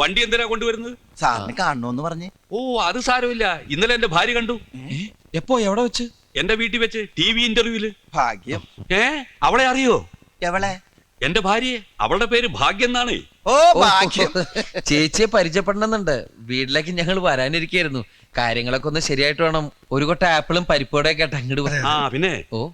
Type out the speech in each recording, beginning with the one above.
വണ്ടി എന്തിനാ കൊണ്ടുവരുന്നത്? സാറിന് കാണണോന്ന് പറഞ്ഞ്. ഓ അത് സാരമില്ല. ഇന്നലെ എന്റെ ഭാര്യ കണ്ടു. എപ്പോ? എവിടെ വെച്ച്? എന്റെ വീട്ടിൽ വെച്ച് ടി വി ഇന്റർവ്യൂൽ. ഭാഗ്യം. ഏ? അവളെ അറിയോ? എവളെ? എന്റെ ഭാര്യയെ. അവളുടെ പേര് ഭാഗ്യം എന്നാണ് ഓ ഭാഗ്യം. ചേച്ചിയെ പരിചയപ്പെടണമെന്നുണ്ട് വീട്ടിലേക്ക് ഞങ്ങൾ വരാനിരിക്കായിരുന്നു. കാര്യങ്ങളൊക്കെ ഒന്ന് ശരിയായിട്ട് വേണം. ഒരു കൊട്ട ആപ്പിളും പരിപ്പോടെ ഒക്കെ അങ്ങോട്ട്. ആ പിന്നെ ഓ.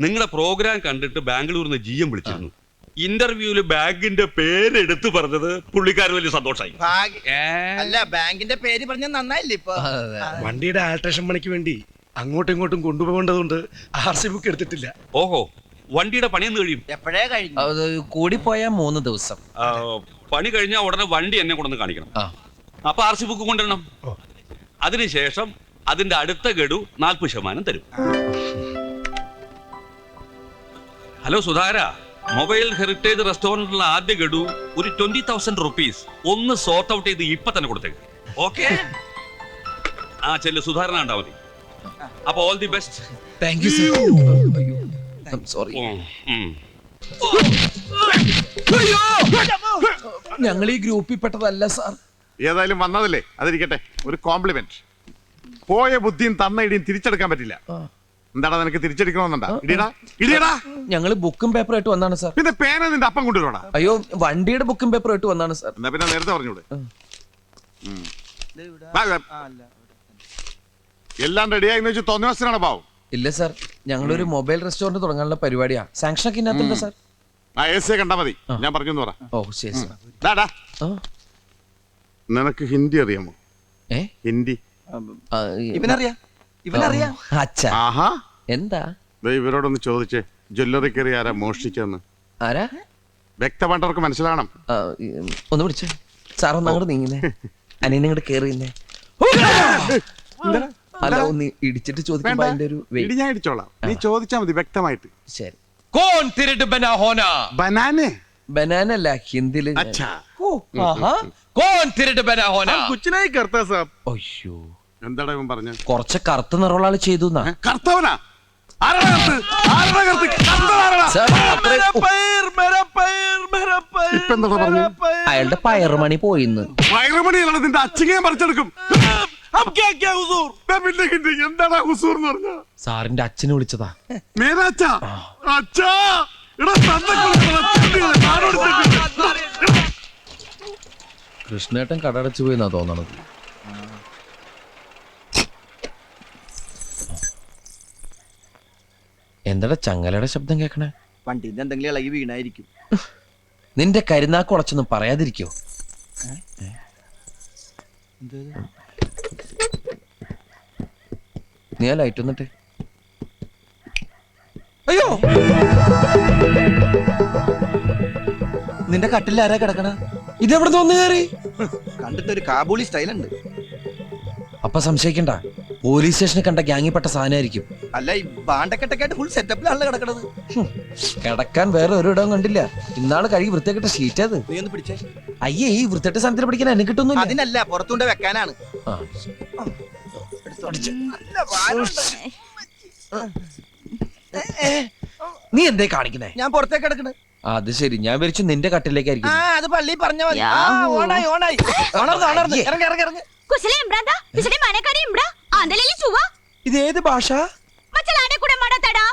നിങ്ങളുടെ പ്രോഗ്രാം കണ്ടിട്ട് ബാംഗ്ലൂരിൽ നിന്ന് ജി എം വിളിച്ചിരുന്നു. ഇന്റർവ്യൂൽ ബാങ്കിന്റെ പേര് എടുത്തു പറഞ്ഞത് പുള്ളിക്കാരൻ വലിയ സന്തോഷമായി ഭാഗ്യം അല്ല ബാങ്കിന്റെ പേര് പറഞ്ഞ നന്നായില്ലേ ഇപ്പൊ? വണ്ടിയുടെ ആൾട്രേഷൻ പണിക്ക് വേണ്ടി അങ്ങോട്ടും ഇങ്ങോട്ടും കൊണ്ടുപോകേണ്ടതുകൊണ്ട് ആർ സി ബുക്ക് എടുത്തിട്ടില്ല. ഓഹോ വണ്ടിയുടെ പണിയെന്ന് കഴിയും. എപ്പോഴേ കഴിഞ്ഞു? കൂടി പോയ മൂന്ന് ദിവസം. ആ, പണി കഴിഞ്ഞാൽ ഉടനെ വണ്ടി എന്നെ കൊണ്ടുവന്ന് കാണിക്കണം. ആ. അപ്പൊ ആർ സി ബുക്ക് കൊണ്ടുവരണം. ഓ. അതിനുശേഷം അതിന്റെ അടുത്ത ഗഡു നാൽപ്പത് ശതമാനം തരും. ഹലോ സുധാര മൊബൈൽ ഹെറിറ്റേജ് റെസ്റ്റോറന്റിലുള്ള ആദ്യ ഗഡു ഒരു ട്വന്റി തൗസൻഡ് റുപ്പീസ് ഒന്ന് സോർട്ട് ഔട്ട് ചെയ്ത് ഇപ്പൊ തന്നെ കൊടുത്തേക്ക്. ഓക്കെ ആ ചെല്ലു സുധാരണ ഉണ്ടാവും മതി. അപ്പൊ all the best thank you sir sorry ഞങ്ങൾ ഈ ഗ്രൂപ്പിൽ പെട്ടതല്ല സാർ ഏതായാലും വന്നതല്ലേ? അതിരിക്കട്ടെ. ഒരു കോംപ്ലിമെന്റ് പോയ ബുദ്ധിയും തന്ന ഇടിയും തിരിച്ചെടുക്കാൻ പറ്റില്ല. എന്താടാ നിനക്ക് തിരിച്ചെടുക്കണമെന്നുണ്ടാ? ഇടിയടാ ഇടിയടാ. ഞങ്ങൾ ബുക്കും പേപ്പറുമായിട്ട് വന്നാണ് സാർ. പിന്നെ പേന നിന്റെ അപ്പം കൊണ്ടുവരോടാ അയ്യോ വണ്ടിയുടെ ബുക്കും പേപ്പറുമായിട്ട് വന്നാണ് സാർ. എന്നാ പിന്നെ നേരത്തെ പറഞ്ഞൂടെ ഉം. എല്ലാം റെഡിയായി വെച്ച് തോന്നിവസനാണ് പാവം. ഇല്ല സാർ ഞങ്ങളൊരു മൊബൈൽ റെസ്റ്റോറന്റ് തുടങ്ങാനുള്ള പരിപാടിയാ. സാങ്ഷൻ ഒക്കെ ഇതിനകത്തുണ്ട് സാർ. ആ എ സി കണ്ടാ മതി. ഞാൻ പറഞ്ഞു പറ. ഓ ശരി സാർ. ആ, നിനക്ക് ഹിന്ദി അറിയാമോ? ഏ? ഹിന്ദി. ആ, ഈ- ഇവനറിയാ. ഇവനറിയാ. അച്ഛാ. ആഹാ. എന്താ? ദേ ഇവരോടൊന്ന് ചോദിച്ചേ. ജ്വല്ലറി കയറി ആരാ മോഷ്ടിച്ചെന്ന്? ആരാ? വ്യക്തമായിട്ടവർക്ക് ആ, ഈ, ഒന്ന് വിളിച്ചേ. സാറൊന്ന് ഒന്ന് അങ്ങോട്ട് നീങ്ങില്ലേ അനിയനെ ഇങ്ങോട്ട് കേറിയില്ലേ അല്ല ഒന്ന് ഇടിച്ചിട്ട് ചോദിക്കുമ്പോ വേണ്ട. അതിന്റെ ഒരു ഞാൻ ഇടിച്ചോളാം. നീ ചോദിച്ചാ മതി വ്യക്തമായിട്ട്. ശരി. കോൺ തിരട്ട് ബനാ ഹോനാ ബനാനെ? ബനാന അല്ല ഹിന്ദിയിൽ ഞാൻ- അച്ഛാ. ഓ, ആഹാ. എന്താടാ ഇവൻ പറഞ്ഞ കുറച്ച് കറുത്ത നിറമുള്ള ആൾ ചെയ്തു എന്നാ. കർത്തവനാ ആരാടാ കർത്ത്? ആരാടാ കർത്ത്? കർത്തൻ ആരാടാ? സാർ, അത്രയും- ഓ, ഇപ്പൊ എന്താ പറഞ്ഞു അയാളുടെ പയറുമണി പോയിന്ന് വയറുമണിയിലാണ് നിന്റെ അച്ഛനെയും പറിച്ചെടുക്കും ദാ പിന്നെ ഹിന്ദി. എന്താടാ ഹുസൂർ എന്ന് പറഞ്ഞ സാറിന്റെ അച്ഛനെ വിളിച്ചതാ അച്ഛാ എടാ തന്നെ കൊടുക്കണം. ചെണ്ടികളെ, നാടോടി ചെണ്ടികളെ. കൃഷ്ണേട്ടൻ കടടച്ചു പോയി എന്നാ തോന്നണത് എന്താടാ ചങ്ങലയുടെ ശബ്ദം കേക്കണേ? വണ്ടിന്റെ എന്തെങ്കിലും ഇളകി വീണായിരിക്കും. നിന്റെ കരുനാക്ക് ഉടച്ചൊന്നും പറയാതിരിക്കോ? നീ ആ ലൈറ്റ് വന്നിട്ട്. അയ്യോ! നിന്റെ കട്ടിൽ ആരാ കിടക്കണ? എവിടെ തോന്നു കയറി? കണ്ടിട്ട് ഒരു കാബൂളി സ്റ്റൈൽ ഉണ്ട് അപ്പൊ സംശയിക്കണ്ട. പോലീസ് സ്റ്റേഷനിൽ കണ്ട ഗ്യാങ്ങിപ്പെട്ട സാധനമായിരിക്കും. അല്ല ഈ ബാണ്ടക്കെട്ടൊക്കെ ആയിട്ട് ഫുൾ സെറ്റപ്പിലാണല്ലോ കിടക്കണത്. കിടക്കാൻ വേറെ ഒരു ഇടം കണ്ടില്ല. ഇന്നാൾ കഴുകി വൃത്തിയാക്കിട്ട ഷീറ്റ് അത്. നീ ഒന്ന് പിടിച്ചേ. അയ്യേ ഈ വൃത്തിയായിട്ട് സാധനത്തിൽ പിടിക്കാൻ എനിക്ക് കിട്ടുന്നില്ല. അതിനല്ല പുറത്തുകൊണ്ട് വെക്കാനാണ്. നീ എന്തേ കാണിക്കണേ ഞാൻ പുറത്തേക്ക് കിടക്കണേ. അത് ശരി ഞാൻ വിരിച്ചു നിന്റെ കട്ടിലേക്കായിരിക്കും. അത് പള്ളി പറഞ്ഞ മതി. ഓണായി ഓണായി. ഓണർന്ന് ഓണർന്ന് ഇറങ്ങി ഇറങ്ങി ഇറങ്ങി. കുശലേ ഇമ്രാ കുശലേ മനക്കാരി ഇമ്രാ? ആന്തലേ ചുവ ഇത് ഏത് ഭാഷ? അപ്പച്ചലാടെ കൂടെ മടത്തടാ.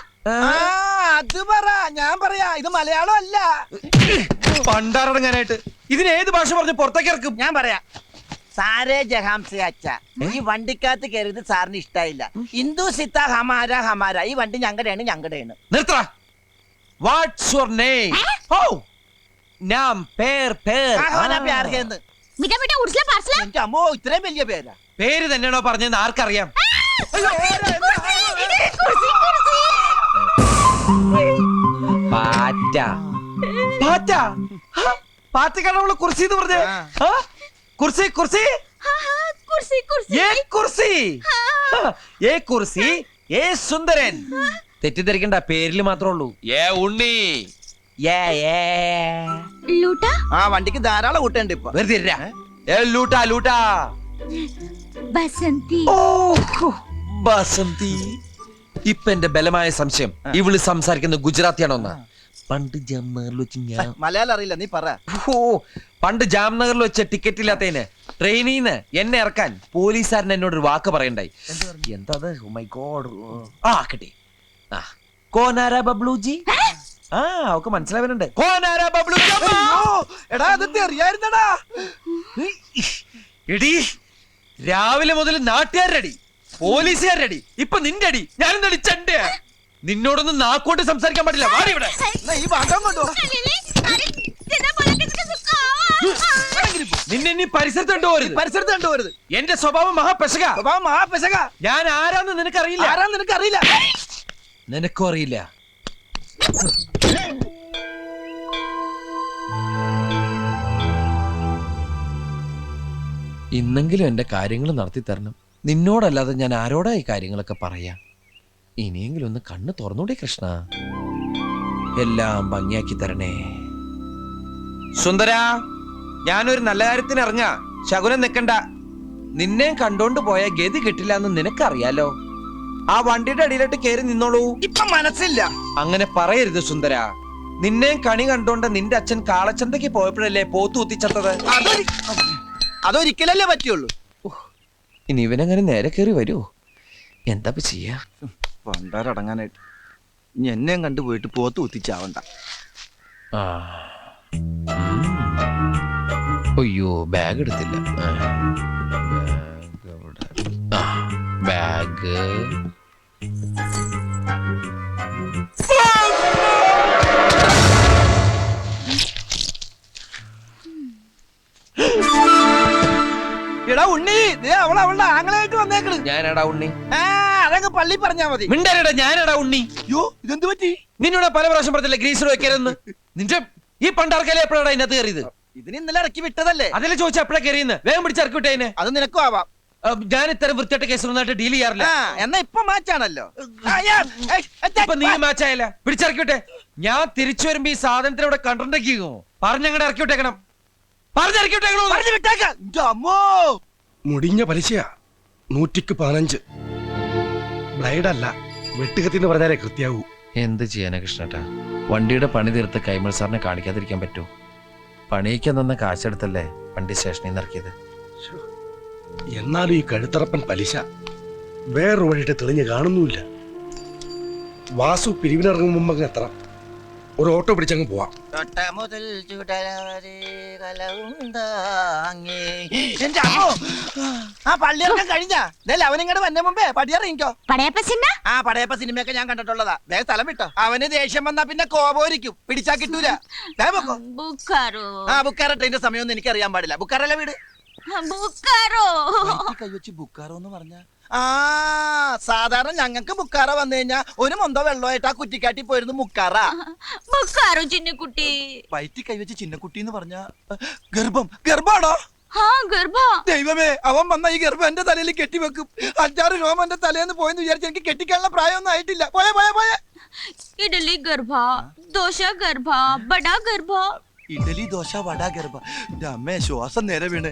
അത് പറ. ഞാൻ പറയാ ഇത് മലയാളം അല്ല. പണ്ടാറടങ്ങാനായിട്ട് ഇതിന് ഏത് ഭാഷ പറഞ്ഞ് പുറത്തേക്ക് ഇറക്കും? ഞാൻ പറയാ സാരേ ജഹാംസെ അച്ഛ ഈ വണ്ടിക്കകത്ത് കയറിയത് സാറിന് ഇഷ്ടായില്ല. ഹിന്ദു സിത്ത ഹമാര ഹമാര ഈ വണ്ടി ഞങ്ങടെയാണ് ഞങ്ങടെയാണ് നിർത്ത വാട്ട്സ് യുവർ നെയിം ഓ നാം പേർ പേർ. അമ്മോ ഇത്രയും വലിയ പേരാ. പേര് തന്നെയാണോ പറഞ്ഞതെന്ന് ആർക്കറിയാം? പാറ്റ. പാറ്റ? പാറ്റക്കാണ് നമ്മൾ കുർസി എന്ന് പറഞ്ഞേ. ആ? കുർസി കുർസി कुर्सी कुर्सी ഏ കുർസി ഏ കുർസി ഏ സുന്ദരൻ. തെറ്റിദ്ധരിക്കണ്ട പേരിൽ മാത്രമേ ഉള്ളൂ. ഏ ഉണ്ണി. ഏ ഏ. लूटा ആ വണ്ടിക്ക് ധാരാളം കൂട്ടുണ്ട് ഇപ്പൊ. വെറുതെ ഇരുരാ. ഏ ലൂട്ടാ ലൂട്ടാ. ബസന്തി. ഓ ഹോ. ബസന്തി ഇപ്പൊ എന്റെ ബലമായ സംശയം. ഇവൾ സംസാരിക്കുന്ന ഗുജറാത്തിയാണോന്നാ പണ്ട് ജാംനഗറിൽ വെച്ച് ഞാൻ മലയാളം അറിയില്ല നീ പറ. ഓ പണ്ട് ജാംനഗറിൽ വെച്ച ടിക്കറ്റ് ഇല്ലാത്തതിന് ട്രെയിനിൽ നിന്ന് എന്നെ ഇറക്കാൻ പോലീസുകാരൻ എന്നോട് ഒരു വാക്ക് പറയണ്ടായി. എന്താ മൈ ഗോഡ് ആ കിട്ടി ആ. കോനാര ബബ്ലുജി ആ അവക്ക് മനസ്സിലാവുന്നുണ്ട്. കോനാര ബബ്ലുജി അമ്മ! എടാ അറിയായിരുന്നടാ. എടി രാവിലെ മുതൽ നാട്ടുകാരുടെ. പോലീസുകാരുടെ അടി ഇപ്പൊ നിന്റെ അടി ഞാനും തടിച്ചെന്റെ നിന്നോടൊന്നും നാക്കോട്ട് സംസാരിക്കാൻ പാടില്ല. വാടി ഇവിടെ. ഈ ഭാഗം കൊണ്ടോ നിന്നെ നീ പരിസരത്ത് കണ്ടുപോരുത് പരിസരത്ത് കണ്ടുപോരുത് എന്റെ സ്വഭാവം മഹാപെശക. സ്വഭാവം മഹാപെശക. ഞാൻ ആരാന്ന് നിനക്കറിയില്ല. ആരാന്ന് നിനക്കറിയില്ല. നിനക്കും അറിയില്ല. ഇന്നെങ്കിലും എന്റെ കാര്യങ്ങൾ നടത്തി തരണം. നിന്നോടല്ലാതെ ഞാൻ ആരോടായി ഈ കാര്യങ്ങളൊക്കെ പറയാ? ഇനിയെങ്കിലും ഒന്ന് കണ്ണ് തുറന്നൂടെ കൃഷ്ണ. എല്ലാം ഭംഗിയാക്കി തരണേ. സുന്ദര ഞാനൊരു നല്ല കാര്യത്തിന് അറിഞ്ഞ ശകുനം നിൽക്കണ്ട നിന്നെ കണ്ടോണ്ട് പോയ ഗതി കിട്ടില്ല എന്ന് നിനക്കറിയാലോ? ആ വണ്ടിയുടെ അടിയിലോട്ട് കയറി നിന്നോളൂ. ഇപ്പൊ മനസ്സില്ല. അങ്ങനെ പറയരുത് സുന്ദര. നിന്നെ കണി കണ്ടോണ്ട് നിന്റെ അച്ഛൻ കാളച്ചന്തയ്ക്ക് പോയപ്പോഴല്ലേ പോത്തു കുത്തിച്ചത്തത്? അതൊരി- അതൊരിക്കലല്ലേ പറ്റുള്ളൂ. ഇനി ഇവനങ്ങനെ നേരെ കയറി വരുമോ എന്താ ചെയ്യാ? പണ്ടാരടങ്ങാനായിട്ട്. ഇനി എന്നെയും കണ്ടുപോയിട്ട് പോത്ത് കുത്തിച്ചാവണ്ട. അയ്യോ ബാഗ് എടുത്തില്ല. ബാഗ് എടാ ഉണ്ണി ദേ അവൾ അവളുടെ ആങ്ങളായിട്ട് വന്നേക്കണ്. ഞാനടാ ഉണ്ണി. ആ അതങ്ങ് പള്ളി പറഞ്ഞാ മതി. മിണ്ടരടാ ഞാനടാ ഉണ്ണി. അയ്യോ ഇതെന്ത് പറ്റി? നിന്നോട് പല പ്രാവശ്യം പറഞ്ഞില്ല ഗ്രീസർ വെക്കരുതെന്ന്? നിന്റെ ഈ പണ്ടാർക്കല്ലേ എപ്പോഴാണ് അതിനകത്ത് കയറിയത്? ഇതിന് ഇന്നലെ ഇറക്കി വിട്ടതല്ലേ? അതിലെ ചോദിച്ചാ എപ്പോഴാ കയറിയെന്ന്? വേഗം പിടിച്ചിറക്കി വിട്ടേനെ അത് നിനക്കും ആവാം. ഞാൻ ഇത്തരം വൃത്തിയായിട്ട് കേസൊന്നായിട്ട് ഡീൽ ചെയ്യാറില്ല. എന്നാ ഇപ്പൊ മാച്ചാണല്ലോ ഇപ്പൊ നീ മാച്ചായല്ല പിടിച്ചിറക്കി വിട്ടെ. ഞാൻ തിരിച്ചു വരുമ്പോ ഈ സാധനത്തിന് ഇവിടെ കണ്ടിട്ടേക്കോ പറഞ്ഞങ്ങടെ ഇറക്കി വിട്ടേക്കണോ. പറഞ്ഞു വിട്ടേക്ക. ഇന്റെ അമ്മോ. മുടിഞ്ഞ പലിശയാ. നൂറ്റിക്ക് പതിനഞ്ച്. ബ്ലൈഡല്ല. വെട്ടുകത്തിന്ന് പറഞ്ഞാലേ കൃത്യാവൂ. എന്ത് ചെയ്യാനാ കൃഷ്ണേട്ടാ? വണ്ടിയുടെ പണി തീർത്ത് കൈമൾ സാറിനെ കാണിക്കാതിരിക്കാൻ പറ്റൂ. പണിയൊക്കെ തന്ന കാശെടുത്തല്ലേ വണ്ടി സ്റ്റേഷനിൽ നിന്ന് ഇറക്കിയത്? എന്നാലും ഈ കഴുത്തറപ്പൻ പലിശ വേറൊരു വഴിയിട്ട് തെളിഞ്ഞ് കാണുന്നുമില്ല. വാസു പിരിവിനിറങ്ങും മുമ്പ് എത്ര ഒരു ഓട്ടോ പിടിച്ചങ്ങ് പോവാം. തൊട്ട മുതൽ ചുടലവരെ കലവുണ്ടാങ്ങി. എന്റെ അമ്മോ! ആ പള്ളിയൊക്കെ കഴിഞ്ഞാ. ഇതല്ല അവനിങ്ങോട്ട് വന്ന മുമ്പേ? പടിയറിയിക്കോ പടയപ്പ സിനിമ? ആ പടയപ്പ സിനിമയൊക്കെ ഞാൻ കണ്ടിട്ടുള്ളതാ. ദേ സ്ഥലം വിട്ടോ. അവന് ദേഷ്യം വന്നാ പിന്നെ കോപോരിക്കും പിടിച്ചാ കിട്ടൂല. ദേ പൊക്കോ. ബുക്കാറോ ആ ബുക്കാറ ട്രെയിന്റെ സമയമൊന്നും എനിക്ക് അറിയാൻ പാടില്ല. ബുക്കാറല്ല വീട്? ബുക്കാറോ കൈവച്ച് ബുക്കാറോ എന്ന് പറഞ്ഞ? ആ സാധാരണ ഞങ്ങൾക്ക് മുക്കാറ വന്നു കഴിഞ്ഞാ ഒരു മൊന്തോ വെള്ളമായിട്ട് ആ കുറ്റിക്കാട്ടി പോയിരുന്നു മുക്കാറ. മുക്കാറോ ചിന്നക്കുട്ടി? വയറ്റി കൈവച്ച് ചിന്നക്കുട്ടി എന്ന് പറഞ്ഞ ഗർഭം ഗർഭാണോ? ദൈവമേ അവൻ വന്ന ഈ ഗർഭം എന്റെ തലയിൽ കെട്ടിവെക്കും അഞ്ചാറ് രോമം എന്റെ തലേന്ന് പോയെന്ന് വിചാരിച്ച് എനിക്ക് കെട്ടിക്കാനുള്ള പ്രായമൊന്നും ആയിട്ടില്ല. പോയ പോയ പോയ. ഇഡലി ഗർഭ ദോശ ഗർഭ ബടാ ഗർഭ. ഇഡലി ദോശ വട ഗർഭ. അമ്മേ ശ്വാസം നേരെ വീണ്.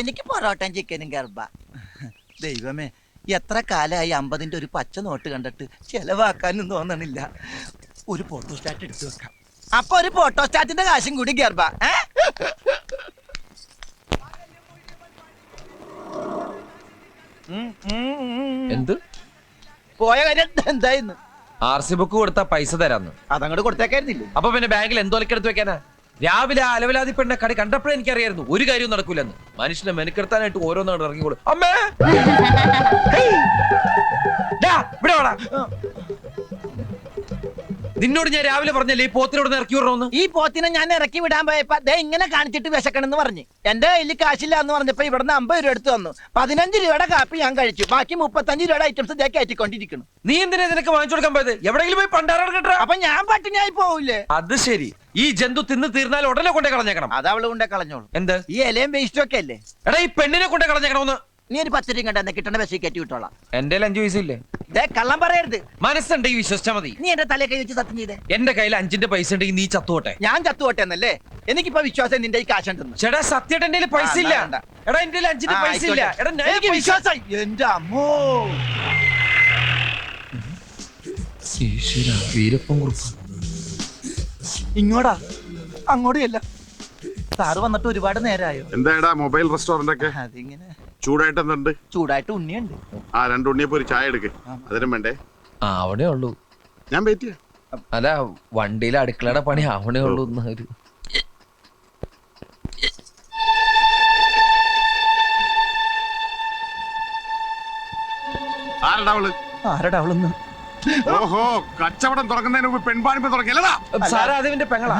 എനിക്ക് പൊറോട്ടയും ചിക്കനും ഗർഭ ദൈവമേ എത്ര കാലമായി അമ്പതിന്റെ ഒരു പച്ച നോട്ട് കണ്ടിട്ട് ചെലവാക്കാനും തോന്നണില്ല. ഒരു ഫോട്ടോ സ്റ്റാറ്റ് എടുത്തു വെക്കാം. അപ്പൊ ഒരു ഫോട്ടോ സ്റ്റാറ്റിന്റെ കാശും കൂടി ഗർഭ. എന്ത്? പോയ കാര്യം എന്തായിരുന്നു? ആർ സി ബുക്ക് കൊടുത്താ പൈസ തരാന്ന്. അതങ്ങോട്ട് കൊടുത്തേക്കായിരുന്നില്ലേ? അപ്പൊ പിന്നെ ബാങ്കിൽ എന്തോലക്കെടുത്ത് വെക്കാനാ? രാവിലെ ആ അലവലാതി പെണ്ണ കടി കണ്ടപ്പോഴേ എനിക്കറിയായിരുന്നു ഒരു കാര്യവും നടക്കൂലെന്ന്. മനുഷ്യനെ മെനക്കെടുത്താനായിട്ട് ഓരോന്നാണ് ഇറങ്ങിക്കോളൂ. അമ്മേ! ഇവിടെ വാടാ. നിന്നോട് ഞാൻ രാവിലെ പറഞ്ഞല്ലേ ഈ പോത്തിനോട് ഇറക്കി വിടണമെന്ന്? ഈ പോത്തിനെ ഞാൻ ഇറക്കി വിടാൻ പോയപ്പോ ദേ ഇങ്ങനെ കാണിച്ചിട്ട് വിശക്കണെന്ന് പറഞ്ഞു. എന്റെ കയ്യിൽ കാശില്ല എന്ന് പറഞ്ഞപ്പോ ഇവിടുന്ന് അമ്പത് രൂപ എടുത്തു തന്നു. പതിനഞ്ച് രൂപയുടെ കാപ്പി ഞാൻ കഴിച്ചു. ബാക്കി മുപ്പത്തഞ്ച് രൂപയുടെ ഐറ്റംസ് ഇതേ കയറ്റിക്കൊണ്ടിരിക്കുന്നു. നീ എന്തിനാ നിനക്ക് വാങ്ങിച്ചു കൊടുക്കാൻ പോയത്? എവിടെയെങ്കിലും പോയി പണ്ടാറ അപ്പൊ ഞാൻ പട്ടിണിയായി പോവില്ലേ അത് ശരി. ഈ ജന്തു തിന്ന് തീർന്നാൽ ഉടനെ കൊണ്ടേ കളഞ്ഞേക്കണം. അത് അവൾ കൊണ്ടേ കളഞ്ഞോളൂ. എന്ത്? ഈ ഇലയും വേസ്റ്റും ഒക്കെ അല്ലേ? എടാ ഈ പെണ്ണിനെ കൊണ്ടേ കളഞ്ഞേക്കണമെന്ന് നീ ഒരു പത്ത് രൂപ കണ്ടെന്ന് കിട്ടണ ബസ്സിൽ കയറ്റി വിട്ടോളാം. എന്റെ അഞ്ചു വയസ്സില്ലേ ദേ കള്ളം പറയരുത്. മനസ്സുണ്ടെങ്കിൽ വിശ്വസിച്ചാ മതി. നീ എന്റെ തലയെ കൈ വെച്ച് സത്യം ചെയ്തേ. എന്റെ കയ്യിൽ അഞ്ചിന്റെ പൈസ ഉണ്ടെങ്കിൽ നീ ചത്തുവട്ടെ ഞാൻ ചത്തുവട്ടെ എന്നല്ലേ? എനിക്കിപ്പോ വിശ്വാസം നിന്റെ ഈ കാശുണ്ടെന്ന് ചേട്ടാ സത്യമായിട്ട് എന്റെ പൈസ ഇല്ല. എടാ എന്റെ അഞ്ചിന്റെ പൈസ ഇല്ല. എടാ എനിക്ക് വിശ്വാസം എന്റെ അമ്മോ. ഈശ്വരാ, കുറുപ്പ്. ഇങ്ങോട്ടാ അങ്ങോട്ടും സാറ് വന്നിട്ട് ഒരുപാട് നേരമായോ എന്താടാ മൊബൈൽ റെസ്റ്റോറന്റ് ഒക്കെ? അതിങ്ങനെ. ചൂടായിട്ട് എന്തുണ്ട്? ചൂടായിട്ട് ഉണ്ണിയുണ്ട്. ആ രണ്ട് ഉണ്ണിയപ്പോ ഒരു ചായ എടുക്ക്. അതിനും വേണ്ടേ? ആ അവിടെ ഉള്ളൂ. ഞാൻ വെയിറ്റ് അല്ല വണ്ടിയിലെ അടുക്കളയുടെ പണി അവിടെ ഉള്ളൂ ഒരു ആരടാ അവൾ? ആരടാ അവളൊന്ന് ഓഹോ കച്ചവടം തുറക്കുന്നതിന് മുമ്പ് പെൺപാണിപ്പം തുറക്കില്ലതാ സാറേ അത് ഇവന്റെ പെങ്ങളാ.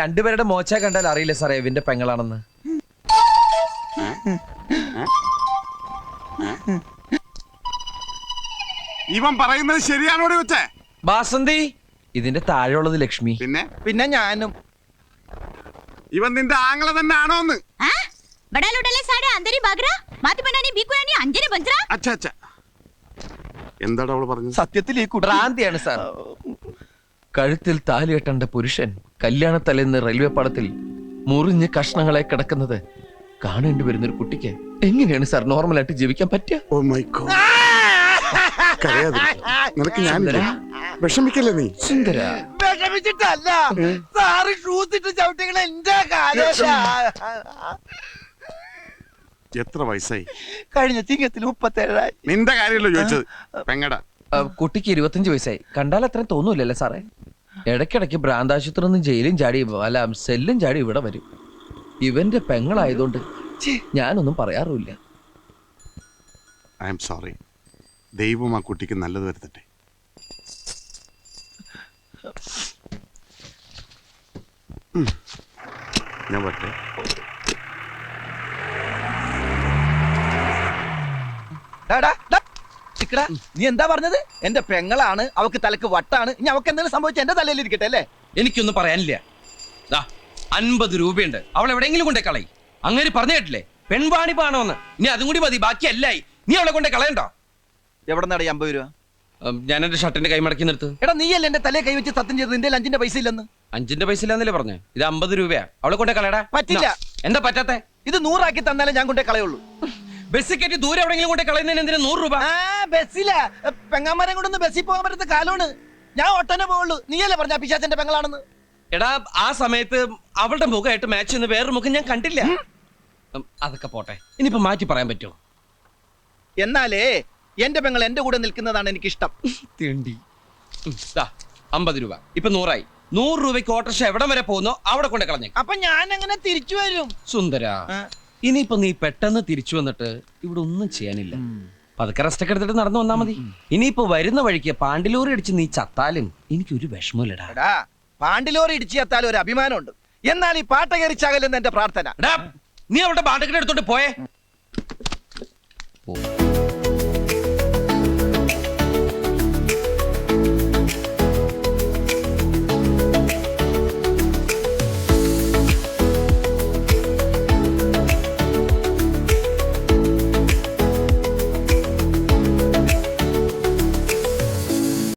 രണ്ടുപേരുടെ മോച്ച കണ്ടാൽ അറിയില്ല സാറേ ഇവന്റെ പെങ്ങളാണെന്ന്. ഇവൻ പറയുന്നത് ശരിയാണോ വെച്ചേ ബാസന്തി ഇതിന്റെ താഴെയുള്ളത് ലക്ഷ്മി. പിന്നെ? പിന്നെ ഞാനും. ഇവൻ നിന്റെ ആംഗ്ല തന്നെ ആണോന്ന് ബടാലോടല്ലേ സാറേ അന്തരി ബഗ്ര മാറ്റി പണ്ടാനി ബീക്കുനാനി അഞ്ചനി ബഞ്ചറ അച്ഛാ അച്ഛാ. എന്താടാ അവൾ പറഞ്ഞത്? സത്യത്തിൽ ഈ കുട്ടി ഭ്രാന്തിയാണ് സാർ. കഴുത്തിൽ താലി കെട്ടേണ്ട പുരുഷൻ കല്യാണത്തലേന്ന് റെയിൽവേ പാളത്തിൽ മുറിഞ്ഞ് കഷ്ണങ്ങളെ കിടക്കുന്നത് കാണേണ്ടി വരുന്നൊരു കുട്ടിക്ക് എങ്ങനെയാണ് സാർ നോർമലായിട്ട് ജീവിക്കാൻ പറ്റുക? ഓ മൈ ഗോഡ് കരയാതിരിക്ക്. നിനക്ക് ഞാനില്ല വിഷമിക്കല്ലേ നീ? സുന്ദര. വിഷമിച്ചിട്ടല്ല. സാറ് ഷൂസ് ഇട്ട് ചവിട്ടികൾ എന്റെ കാലല്ല എത്ര വയസ്സായി? കഴിഞ്ഞ തിങ്ങത്തിൽ മുപ്പത്തേഴായി. നിന്റെ കാര്യമല്ലോ ചോദിച്ചത്? പെങ്ങട. ആ, കുട്ടിക്ക് ഇരുപത്തഞ്ച് വയസ്സായി. കണ്ടാൽ അത്രയും തോന്നൂലല്ലേ സാറേ? ഇടയ്ക്കിടയ്ക്ക് ഭ്രാന്താശുപത്രി നിന്ന് ജയിലും ചാടി അല്ല സെല്ലും ചാടി ഇവിടെ വരും. ഇവന്റെ പെങ്ങളായതുകൊണ്ട് ഛേ, ഞാനൊന്നും പറയാറുമില്ല. ഐ എം സോറി ദൈവം ആ കുട്ടിക്ക് നല്ലത് വരുത്തട്ടെ. ഉം. ഞാൻ പറ്റേ നീ എന്താ പറഞ്ഞത്? എന്റെ പെങ്ങളാണ് അവക്ക് തലക്ക് വട്ടാണ്. ഇനി അവക്ക് എന്തെങ്കിലും സംഭവിച്ച എന്റെ തലയിൽ ഇരിക്കട്ടെ അല്ലേ? എനിക്കൊന്നും പറയാനില്ല. അൻപത് രൂപയുണ്ട്. അവൾ എവിടെയെങ്കിലും കൊണ്ടേ കളയി. അങ്ങനെ പറഞ്ഞു കേട്ടില്ലേ? പെൺവാണിപ്പാണോന്ന് ഇനി അതും കൂടി മതി ബാക്കി അല്ലായി നീ അവളെ കൊണ്ടേ കളയണ്ടോ. എവിടെ നടാ അമ്പത് രൂപ? ഞാൻ എന്റെ ഷർട്ടിന്റെ കൈ മടക്കി നിർത്ത്. എടാ നീയല്ലേ എന്റെ തലയെ കൈ വെച്ച് സത്യം ചെയ്തത്? നിന്റെ അഞ്ചിന്റെ പൈസ ഇല്ലെന്ന്. അഞ്ചിന്റെ പൈസ ഇല്ലെന്നല്ലേ പറഞ്ഞു? ഇത് അമ്പത് രൂപയാ. അവളെ കൊണ്ടേ കളയടാ. പറ്റില്ല. എന്താ പറ്റാത്തെ? ഇത് നൂറാക്കി തന്നാലേ ഞാൻ കൊണ്ടേ കളയുള്ളൂ. ബസ് കയറ്റി ദൂരെ എവിടെയെങ്കിലും കൊണ്ട് കളയുന്നതിന് എന്തിനാ നൂറ് രൂപ? ആ ബസ്സില. പെങ്ങാമരം കൊണ്ടൊന്ന് ബസ്സിൽ പോകാൻ പറ്റുന്ന കാലമാണ് ഞാൻ ഒട്ടനെ പോവുള്ളൂ. നീയല്ലേ പറഞ്ഞ പിശാച്ചന്റെ പെങ്ങളാണെന്ന്? എടാ ആ സമയത്ത് അവളുടെ മുഖമായിട്ട് മാച്ച് ചെയ്യുന്ന വേറൊരു മുഖം ഞാൻ കണ്ടില്ല. ഉം, അതൊക്കെ പോട്ടെ. ഇനിയിപ്പോ മാറ്റി പറയാൻ പറ്റുമോ? എന്നാലേ എന്റെ പെങ്ങൾ എന്റെ കൂടെ നിൽക്കുന്നതാണ് എനിക്ക് ഇഷ്ടം തിണ്ടി അമ്പത് രൂപ. ഇപ്പൊ നൂറായി. നൂറ് രൂപയ്ക്ക് ഓട്ടർഷ എവിടം വരെ പോകുന്നോ? അവിടെ കൊണ്ട് കളഞ്ഞേ അപ്പൊ ഞാൻ അങ്ങനെ തിരിച്ചു വരും? സുന്ദര. ഇനിയിപ്പോ നീ പെട്ടെന്ന് തിരിച്ചു വന്നിട്ട് ഇവിടെ ഒന്നും ചെയ്യാനില്ല. പതുക്കെ റെസ്റ്റ് ഒക്കെ എടുത്തിട്ട് നടന്നു വന്നാ മതി. ഇനിയിപ്പോ വരുന്ന വഴിക്ക് പാണ്ടിലൂറി അടിച്ച് നീ ചത്താലും എനിക്കൊരു വിഷമമില്ലടാ. എടാ പാണ്ടിലോറി ഇടിച്ചു ചത്താലും ഒരു അഭിമാനമുണ്ട്. എന്നാൽ ഈ പാട്ട കയറിച്ചാകലെന്ന് എന്റെ പ്രാർത്ഥന. എടാ, നീ അവളുടെ ബാണ്ടക്കിടെ എടുത്തോണ്ട് പോയേ.